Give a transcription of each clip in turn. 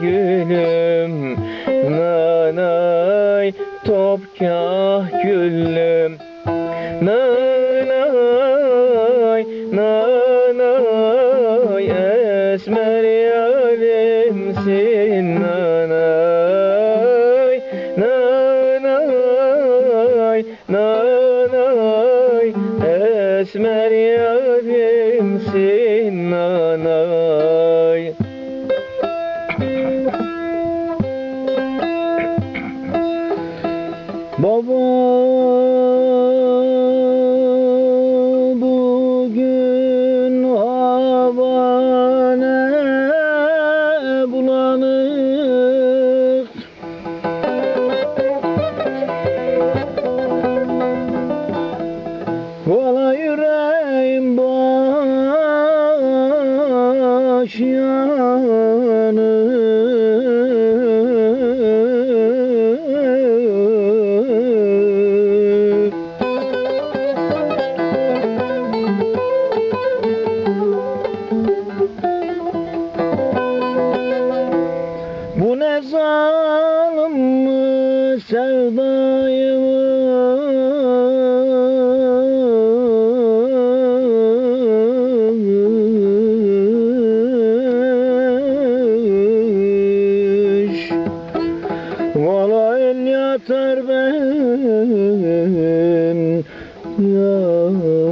gülüm. Nanay topkah gülüm Nanay, nanay Esmer yarimsin nanay. Nanay, nanay Esmer yarimsin nanay Baba bugün hava ne bulanık? Valla yüreğim baş yanık sevdaymış Valla el yatar ben. yanık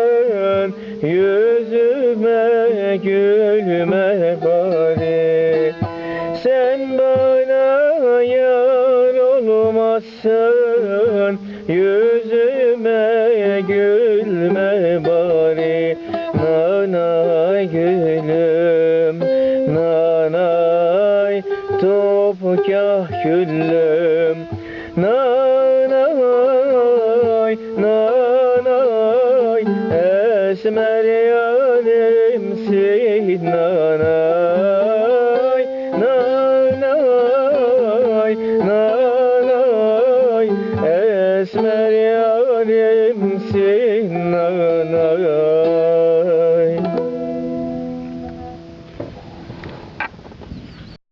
olmazsın Yüzüme gülme bari. Sen bana yar olmazsın Yüzüme gülme bari. Nanay gülüm Esmer yarimsin Nanay Nanay Nanay. Esmer yarimsin Nanay